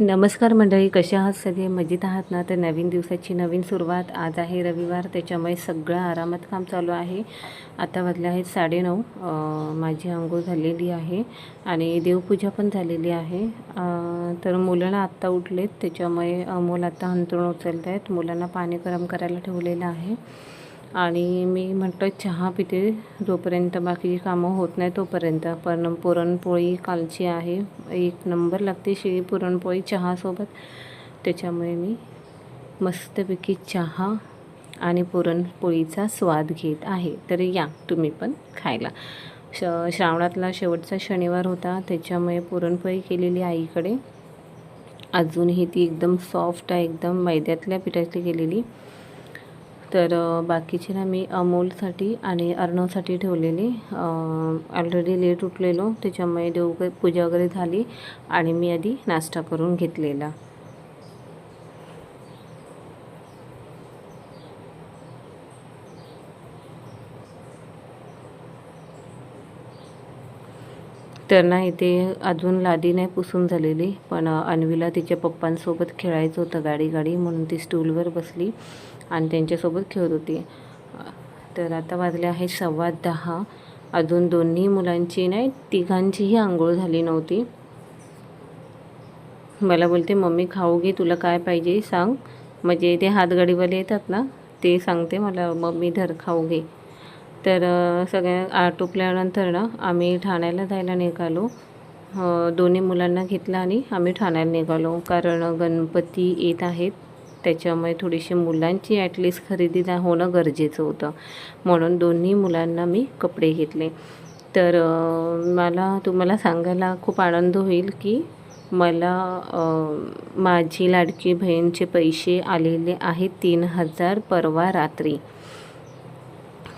नमस्कार मंडळी कसे आहात सगळे? मजेत आहात ना? तर नवीन दिवसाची नवीन सुरुवात आज आहे रविवार त्याच्यामुळे सगळं आरामात काम चालू आहे. आता वाजले आहेत साडेनऊ. माझी आंघोळ झालेली आहे आणि देवपूजा पण झालेली आहे. तर मुलांना आत्ता उठलेत त्याच्यामुळे अमोल आत्ता अंतरून उचलत आहेत मुलांना पाणी गरम करायला ठेवलेलं आहे. आणि मी म्हटलं चहा पिते जोपर्यंत बाकीची कामं होत नाही तोपर्यंत. पण पुरणपोळी कालची आहे. एक नंबर लागते शिळी पुरणपोळी चहासोबत. त्याच्यामुळे मी मस्तपैकी चहा आणि पुरणपोळीचा स्वाद घेत आहे. तर या तुम्ही पण खायला. श श्रावणातला शेवटचा शनिवार होता. त्याच्यामुळे पुरणपोळी केलेली आईकडे. अजूनही ती एकदम सॉफ्ट आहे. एकदम मैद्यातल्या पिठातली केलेली. तर बाकीचे ना मी अमोलसाठी आणि अर्णवसाठी ठेवलेले. ऑलरेडी लेट उठलेलो त्याच्यामुळे देव पूजा वगैरे झाली आणि मी आधी नाश्ता करून घेतलेला. तर ना इथे अजून लादी नाही पुसून झालेली पण अन्वीला तिच्या पप्पांसोबत खेळायचं होतं गाडी गाडी म्हणून ती स्टूलवर बसली. आणि त्यांच्यासोबत खेळत होती. तर आता वाजले आहे सव्वा दहा. अजून दोन्ही मुलांची नाही तिघांचीही आंघोळ झाली नव्हती. मला बोलते मम्मी खाऊ घे तुला काय पाहिजे सांग. म्हणजे ते हातगाडीवाले येतात ना ते सांगते मला मम्मी धर खाऊ घे. तर सगळ्या आटोपल्यानंतर ना आम्ही ठाण्याला जायला निघालो. दोन्ही मुलांना घेतलं आणि आम्ही ठाण्याला निघालो. कारण गणपती येत आहेत. त्याच्यामुळे थोडीशी मुलांची ॲटलिस्ट खरेदी होणं गरजेचं होतं. म्हणून दोन्ही मुलांना मी कपडे घेतले. तर मला तुम्हाला सांगायला खूप आनंद होईल की मला माझी लाडकी बहीणचे पैसे आलेले आहेत तीन हजार परवा रात्री.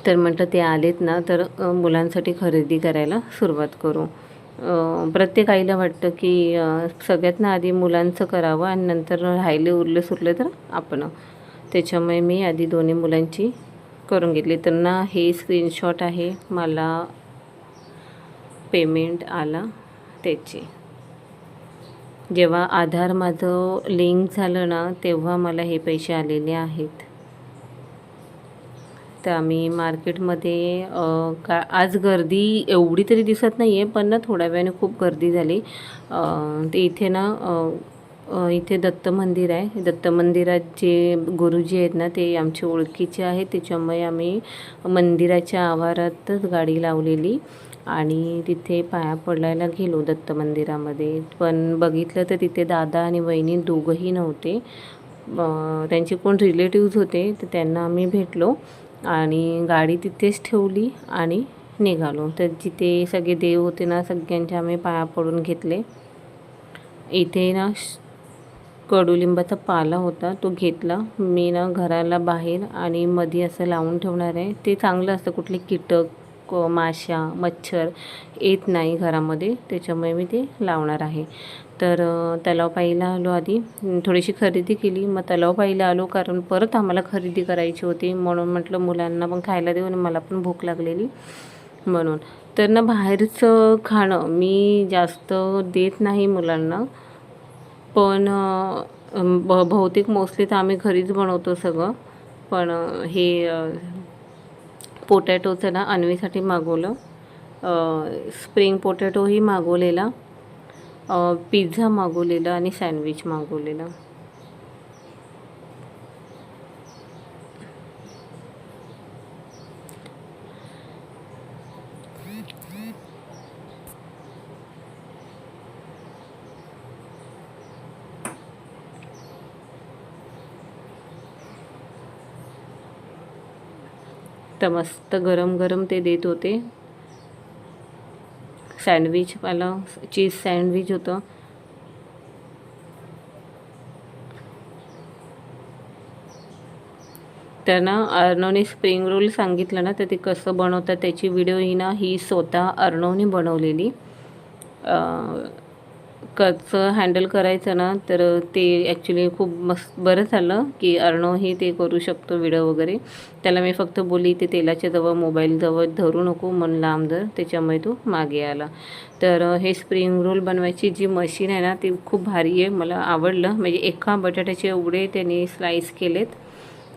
तर म्हटलं ते आलेत ना तर मुलांसाठी खरेदी करायला सुरुवात करू. प्रत्येक आईला वाटतं की सगळ्यातनं सगळ्यात आधी मुलांचं करावं आणि नंतर राहिले उरले सुरले तर आपण. त्याच्यामुळे मी आधी दोन्ही मुलांची करून घेतली. त्यांना हे स्क्रीनशॉट आहे मला पेमेंट आला त्याचे. जेव्हा आधार माझं लिंक झालं ना तेव्हा मला हे पैसे आलेले आहेत. तर आम्ही मार्केटमध्ये का आज गर्दी एवढी तरी दिसत नाही आहे पण ना थोड्या वेळाने खूप गर्दी झाली. ते इथे ना इथे दत्त मंदिर आहे. दत्त मंदिरात जे गुरुजी आहेत ना ते आमचे ओळखीचे आहेत. त्याच्यामुळे आम्ही मंदिराच्या आवारातच गाडी लावलेली आणि तिथे पाया पडायला गेलो दत्त मंदिरामध्ये. पण बघितलं तर तिथे दादा आणि वहिनी दोघंही नव्हते. त्यांचे कोण रिलेटिव्ज होते तर त्यांना आम्ही भेटलो. आणि गाडी तिथेच ठेवली आणि निघालो. तर जिथे सगळे देव होते ना सगळ्यांचे आम्ही पाया पडून घेतले. इथे ना कडुलिंबाचा पाला होता तो घेतला. मी ना घराला बाहेर आणि मध्ये असं लावून ठेवणार आहे. ते चांगलं असतं कुठले कीटक क- माशा मच्छर येत नाही घरामध्ये त्याच्यामुळे मी ते लावणार आहे. तर तलाव पाहिला आलो आधी. थोडीशी खरेदी केली. मग तलाव पाहिला आलो कारण परत आम्हाला खरेदी करायची होती. म्हणून म्हटलं मुलांना पण खायला देऊ आणि मला पण भूक लागलेली. म्हणून. तर ना बाहेरचं खाणं मी जास्त देत नाही मुलांना. पण ब बहुतेक मोस्टली तर आम्ही घरीच बनवतो सगळं. पण हे पोटॅटोचं ना अन्वीसाठी मागवलं. स्प्रिंग पोटॅटोही मागवलेला. पिझ्झा मागवलेला आणि सँडविच मागवलेला. तर मस्त गरम गरम ते देत होते. सँडविच मला चीज सँडविच होतं. त्यांना अर्णवने स्प्रिंग रोल सांगितलं ना तर ते कसं बनवतात त्याची व्हिडिओ ही ना ही स्वतः अर्णवने बनवलेली. कसं हँडल करायचं ना तर ते ॲक्च्युली खूप मस्त बरं झालं की अर्णवही ते करू शकतो व्हिडिओ वगैरे. त्याला मी फक्त बोलली ते तेलाच्या जवळ मोबाईल जवळ धरू नको मन लांब धर त्याच्यामुळे तो मागे आला. तर हे स्प्रिंग रोल बनवायची जी मशीन आहे ना ती खूप भारी आहे मला आवडलं. म्हणजे एका बटाट्याचे एवढे त्यांनी स्लाईस केलेत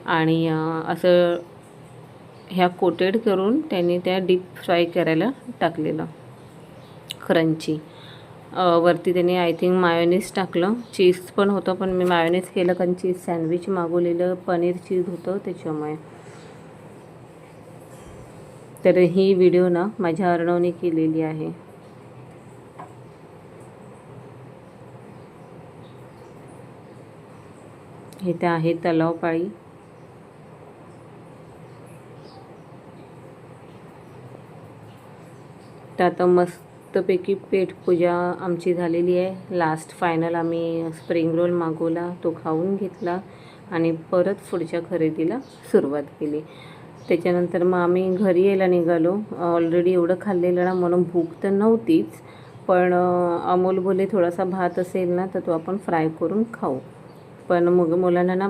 आणि असं ह्या कोटेड करून त्यांनी त्या डीप फ्राय करायला टाकलेलं क्रंची वरती त्यांनी आय थिंक मायोनीज टाकलं. चीज पण होतं पण मी मायोनीज केलं कारण चीज सँडविच मागवलेलं पनीर चीज होतं त्याच्यामुळे. तर ही व्हिडिओ ना माझ्या अर्णवने केलेली आहे. इथे आहे तलाव पाळी. तर आता मस्तपैकी पेटपूजा आमची झालेली आहे. लास्ट फायनल आम्ही स्प्रिंग रोल मागवला तो खाऊन घेतला आणि परत पुढच्या खरेदीला सुरुवात केली. त्याच्यानंतर मग आम्ही घरी यायला निघालो. ऑलरेडी एवढं खाल्लेलं ना म्हणून भूक तर नव्हतीच पण अमोल बोले थोडासा भात असेल ना तर तो आपण फ्राय करून खाऊ. पण मग मुलांना ना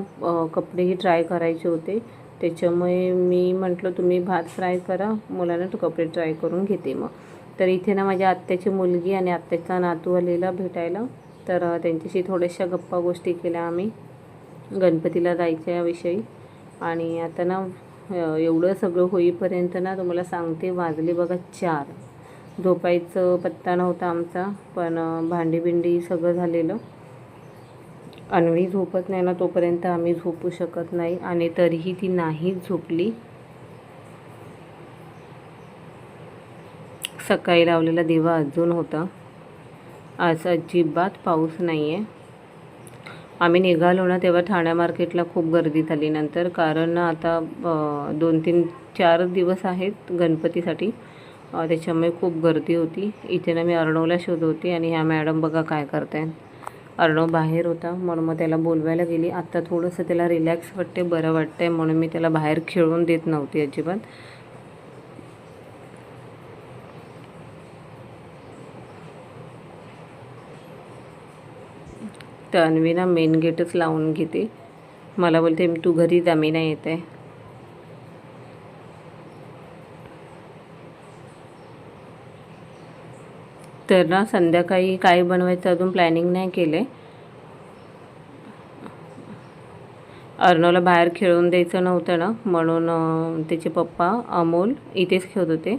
कपडेही ट्राय करायचे होते. त्याच्यामुळे मी म्हटलं तुम्ही भात फ्राय करा. मुलांना तो कपडे ट्राय करून घेते मग. तर इथे ना माझ्या आत्याची मुलगी आणि आत्याचा नातू आलेला भेटायला. तर त्यांच्याशी थोड्याशा गप्पा गोष्टी केल्या आम्ही. गणपतीला जायच्याविषयी आणि आता ना एवढं सगळं होईपर्यंत ना तुम्हाला सांगते वाजले बघा चार. झोपायचं पत्ता नव्हता आमचा पण भांडी बिंडी सगळं झालेलं. अन्वी झोपत नाही ना तोपर्यंत आम्ही झोपू शकत नाही आणि तरीही ती नाहीच झोपली. सकाळी लावलेला दिवा अजून होता. आज अजिबात पाऊस नाही आहे आम्ही निघालो ना तेव्हा ठाण्या मार्केटला खूप गर्दी झाली नंतर. कारण आता दोन तीन चार दिवस आहेत गणपतीसाठी. त्याच्यामुळे खूप गर्दी होती. इथे ना मी अर्णवला शोध होती आणि ह्या मॅडम बघा काय करताय अर्णव बाहेर होता. म्हणून मग त्याला बोलवायला गेली. आत्ता थोडंसं त्याला रिलॅक्स वाटते बरं वाटतंय म्हणून मी त्याला बाहेर खेळून देत नव्हती अजिबात. तर अन्वी ना मेन गेटच लावून घेते. मला बोलते तू घरी जा मी नाही येत आहे. तर ना संध्याकाळी काय बनवायचं अजून प्लॅनिंग नाही केलं. आहे अर्णवला बाहेर खेळून द्यायचं नव्हतं ना म्हणून त्याचे पप्पा अमोल इथेच खेळत होते.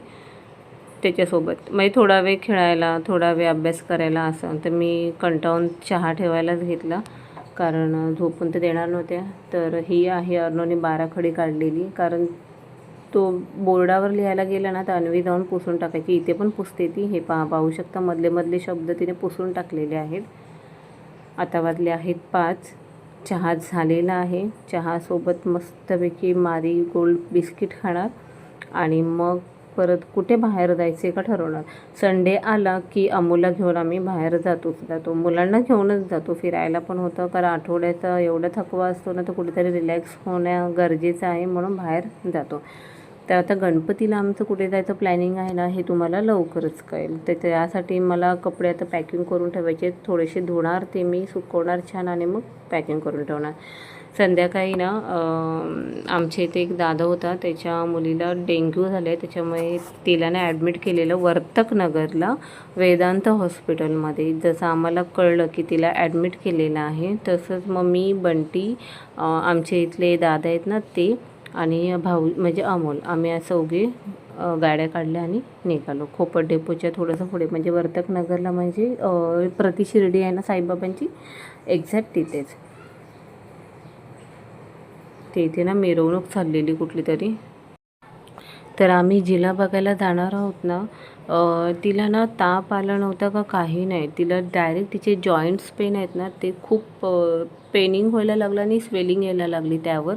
त्याच्यासोबत. म्हणजे थोडा वेळ खेळायला थोडा वेळ अभ्यास करायला असं. तर मी कंटाळून चहा ठेवायलाच घेतला. कारण झोपून तर देणार नव्हत्या. तर ही आहे अर्णवने बाराखडी काढलेली. कारण तो बोर्डावर लिहायला गेला ना तर अन्वी जाऊन पुसून टाकायची. इथे पण पुसते ती. हे पहा पाहू शकता मधले मधले शब्द तिने पुसून टाकलेले आहेत. आता वाजले आहेत पाच. चहा झालेला आहे. चहासोबत मस्तपैकी मारी गोल्ड बिस्किट खाणार. आणि मग परत कुठे बाहेर जायचे का ठरवणार? संडे आला की अमूला घेऊन आम्ही बाहेर जातोच जातो मुलांना घेऊनच जातो. फिरायला पण होतं कारण आठवड्याचा एवढा थकवा असतो ना तर कुठेतरी रिलॅक्स होणं गरजेचं आहे म्हणून बाहेर जातो. तर आता गणपतीला आमचं कुठे जायचं प्लॅनिंग आहे ना हे तुम्हाला लवकरच कळेल. तर त्यासाठी मला कपडे आता पॅकिंग करून ठेवायचे थोडेसे धुणार ते मी सुकवणार छान आणि मग पॅकिंग करून ठेवणार. संध्याकाळी ना आमच्या इथे एक दादा होता त्याच्या मुलीला डेंग्यू झाले त्याच्यामुळे तिला ना ॲडमिट केलेलं वर्तक नगरला वेदांत हॉस्पिटलमध्ये. जसं आम्हाला कळलं की तिला ॲडमिट केलेलं आहे तसंच मग मी बंटी आमच्या इथले दादा आहेत ना ते आणि भाऊ म्हणजे अमोल आम्ही चौघे गाड्या काढल्या आणि निघालो. खोपट डेपोच्या थोडंसं पुढे म्हणजे वर्तक नगरला म्हणजे प्रतिशिर्डी आहे ना साईबाबांची एक्झॅक्ट तिथेच. ते इथे ना मिरवणूक चाललेली कुठली तरी. तर आम्ही जिला बघायला जाणार आहोत ना तिला ना ताप आला नव्हता का काही नाही. तिला डायरेक्ट तिचे जॉईंट्स पेन आहेत ना ते खूप पेनिंग व्हायला लागलं आणि स्वेलिंग यायला लागली त्यावर.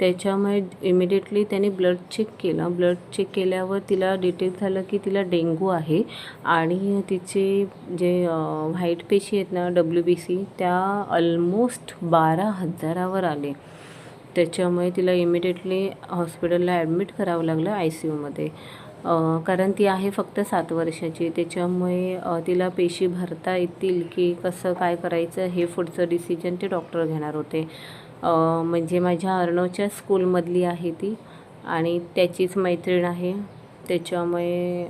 त्याच्यामुळे इमिडिएटली त्याने ब्लड चेक केलं. ब्लड चेक केल्यावर तिला डिटेक्ट झालं की तिला डेंगू आहे. आणि तिचे जे व्हाईट पेशी आहेत ना डब्ल्यू बी सी त्या ऑलमोस्ट बारा हजारावर आले. त्याच्यामुळे तिला इमिडिएटली हॉस्पिटलला ॲडमिट करावं लागलं आय सी यूमध्ये कारण ती आहे फक्त सात वर्षाची. त्याच्यामुळे तिला पेशी भरता येतील की कसं काय करायचं हे पुढचं डिसिजन ते डॉक्टर घेणार होते. म्हणजे माझ्या अर्णवच्या स्कूलमधली आहे ती आणि त्याचीच मैत्रीण आहे. त्याच्यामुळे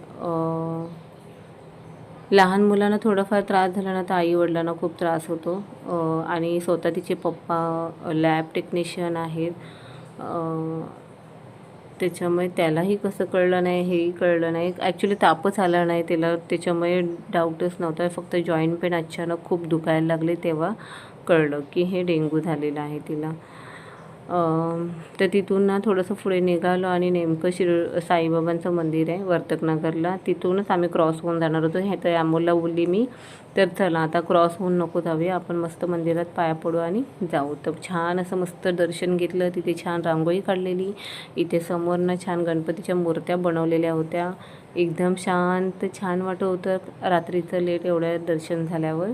लहान मुलांना थोडाफार त्रास झाला ना तर आईवडिलांना खूप त्रास होतो. आणि स्वतः तिचे पप्पा लॅब टेक्निशियन आहेत. त्याच्यामुळे त्यालाही कसं कळलं नाही हेही कळलं नाही. ॲक्च्युली तापच आला नाही त्याला त्याच्यामुळे डाऊटच नव्हता. फक्त जॉईंट पेन अचानक खूप दुखायला लागले तेव्हा कळलं की हे डेंग्यू झालेलं आहे तिला. तर तिथून ना थोडंसं पुढे निघालो आणि नेमकं शिर साईबाबांचं मंदिर आहे वर्तकनगरला. तिथूनच आम्ही क्रॉस होऊन जाणार होतो. हे तर अमोलला बोलली मी. तर चला आता क्रॉस होऊन नको जाऊया. आपण मस्त मंदिरात पाया पडू आणि जाऊ. तर छान असं मस्त दर्शन घेतलं. तिथे छान रांगोळी काढलेली. इथे समोरनं छान गणपतीच्या मूर्त्या बनवलेल्या होत्या. एकदम शांत छान वाटत होतं. रात्रीचं लेट एवढ्या दर्शन झाल्यावर.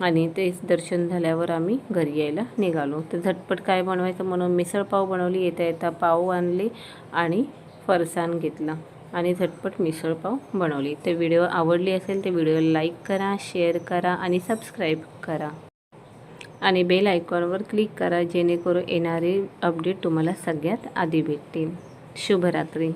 आणि तेच दर्शन झाल्यावर आम्ही घरी यायला निघालो. तर झटपट काय बनवायचं म्हणून मिसळपाव बनवली. येता येता पाव आणले आणि फरसाण घेतला आणि झटपट मिसळपाव बनवली. तर व्हिडिओ आवडली असेल तर व्हिडिओ लाईक करा शेअर करा आणि सबस्क्राईब करा. आणि बेल आयकॉनवर क्लिक करा जेणेकरून येणारे अपडेट तुम्हाला सगळ्यात आधी भेटतील. शुभरात्री.